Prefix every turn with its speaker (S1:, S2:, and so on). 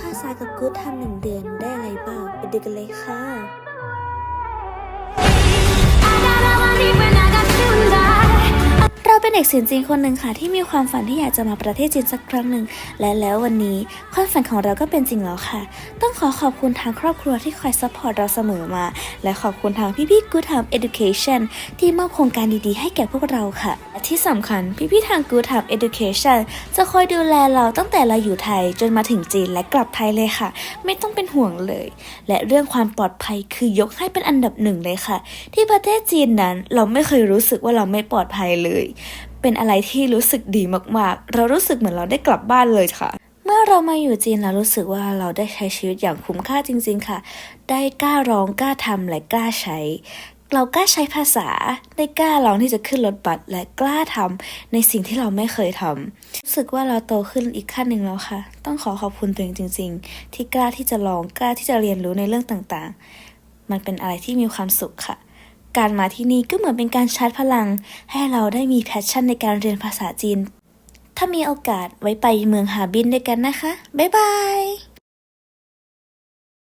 S1: ภาษากับกู๊ดทำหนึ่งเดือนได้อะไรบ้างไปดูกันเลยค่ะเราเป็นเด็กเสียงจีนคนหนึ่งค่ะที่มีความฝันที่อยากจะมาประเทศจีนสักครั้งหนึ่งและแล้ววันนี้ความฝันของเราก็เป็นจริงแล้วค่ะ ต้องขอขอบคุณทางครอบครัวที่คอยซัพพอร์ตเราเสมอมา และขอบคุณทางพี่ๆ Good Time Education ที่มอบโครงการดีๆ ให้แก่พวกเราค่ะ ที่สำคัญ พี่ๆทาง Good Time Education จะคอยดูแลเราตั้งแต่เราอยู่ไทยจนมาถึงจีนและกลับไทยเลยค่ะ ไม่ต้องเป็นห่วงเลย และเรื่องความปลอดภัยคือยกให้เป็นอันดับหนึ่งเลยค่ะ ที่ประเทศจีนนั้นเราไม่เคยรู้สึกว่าเราไม่ปลอดภัยเลย เป็นอะไรที่รู้สึกดีมากๆ เรารู้สึกเหมือนเราได้กลับบ้านเลยค่ะเมื่อเรามาอยู่จีนเรารู้สึกว่าเราได้ใช้ชีวิตอย่างคุ้มค่าจริง ๆ ค่ะ ได้กล้าร้องกล้าทำและกล้าใช้ เรากล้าใช้ภาษาได้กล้าลองที่จะขึ้นรถบัสและกล้าทำในสิ่งที่เราไม่เคยทำรู้สึกว่าเราโตขึ้นอีกขั้นหนึ่งแล้วค่ะ ต้องขอขอบคุณตัวเองจริง ๆ ที่กล้าที่จะลองกล้าที่จะเรียนรู้ในเรื่องต่างๆ มันเป็นอะไรที่มีความสุขค่ะ การมาที่นี่ก็เหมือนเป็นการชาร์จพลัง ให้เราได้มีแพชชั่นในการเรียนภาษาจีน ถ้ามีโอกาสไว้ไปเมืองฮาร์บินด้วยกันนะคะบ๊ายบาย